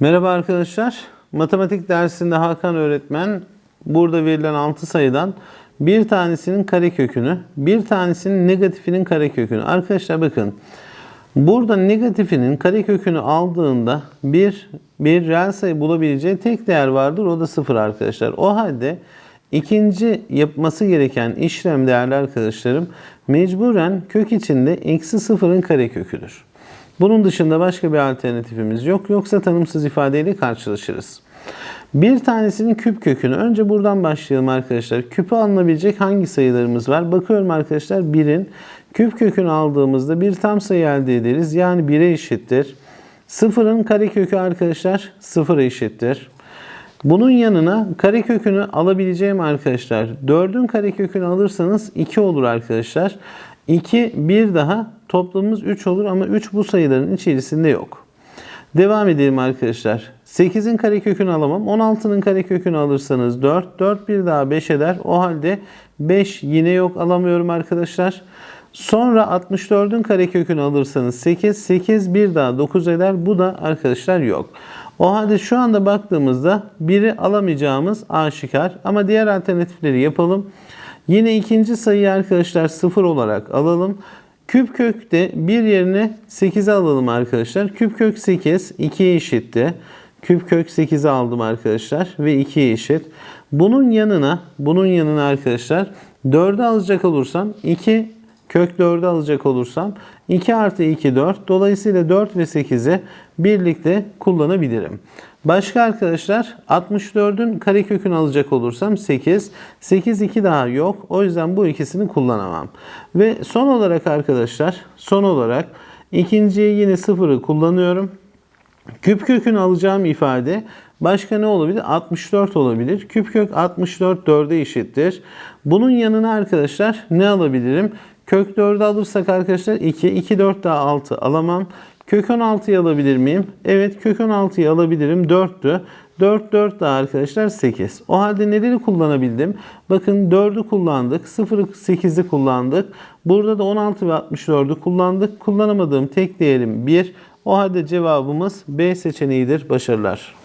Merhaba arkadaşlar. Matematik dersinde Hakan öğretmen burada verilen 6 sayıdan bir tanesinin karekökünü, bir tanesinin negatifinin karekökünü. Arkadaşlar bakın. Burada negatifinin karekökünü aldığında bir bir reel sayı bulabileceği tek değer vardır. O da 0 arkadaşlar. O halde ikinci yapması gereken işlem değerli arkadaşlarım mecburen kök içinde eksi sıfırın kareköküdür. Bunun dışında başka bir alternatifimiz yok. Yoksa tanımsız ifadeyle karşılaşırız. Bir tanesinin küp kökünü. Önce buradan başlayalım arkadaşlar. Küpe alınabilecek hangi sayılarımız var? Bakıyorum arkadaşlar 1'in küp kökünü aldığımızda bir tam sayı elde ederiz. Yani 1'e eşittir. Sıfırın karekökü arkadaşlar 0'a eşittir. Bunun yanına karekökünü alabileceğim arkadaşlar. 4'ün karekökünü alırsanız 2 olur arkadaşlar. 2 bir daha toplamımız 3 olur ama 3 bu sayıların içerisinde yok. Devam edelim arkadaşlar. 8'in karekökünü alamam. 16'nın karekökünü alırsanız 4. 4 bir daha 5 eder. O halde 5 yine yok alamıyorum arkadaşlar. Sonra 64'ün karekökünü alırsanız 8. 8 bir daha 9 eder. Bu da arkadaşlar yok. O halde şu anda baktığımızda biri alamayacağımız aşikar. Ama diğer alternatifleri yapalım. Yine ikinci sayıyı arkadaşlar 0 olarak alalım. Küp kökte bir yerine 8'e alalım arkadaşlar. Küp kök 8 2'ye eşitti. Küp kök 8'i aldım arkadaşlar ve 2'ye eşit. Bunun yanına bunun yanına arkadaşlar 4'ü alacak olursam 2 kök 4'ü alacak olursam 2 artı 2 4. Dolayısıyla 4 ve 8'i birlikte kullanabilirim. Başka arkadaşlar 64'ün karekökünü alacak olursam 8. 8 2 daha yok. O yüzden bu ikisini kullanamam. Ve son olarak arkadaşlar son olarak ikinciye yine 0'ı kullanıyorum. Küp kökünü alacağım ifade başka ne olabilir? 64 olabilir. Küp kök 64 4'e eşittir. Bunun yanına arkadaşlar ne alabilirim? Kök 4'ü alırsak arkadaşlar 2. 2 4 daha 6 alamam. Kök 16'yı alabilir miyim? Evet kök 16'yı alabilirim. 4'tü. 4 4 daha arkadaşlar 8. O halde neleri kullanabildim? Bakın 4'ü kullandık. 0'ı 8'i kullandık. Burada da 16 ve 64'ü kullandık. Kullanamadığım tek değerim 1. O halde cevabımız B seçeneğidir. Başarılar.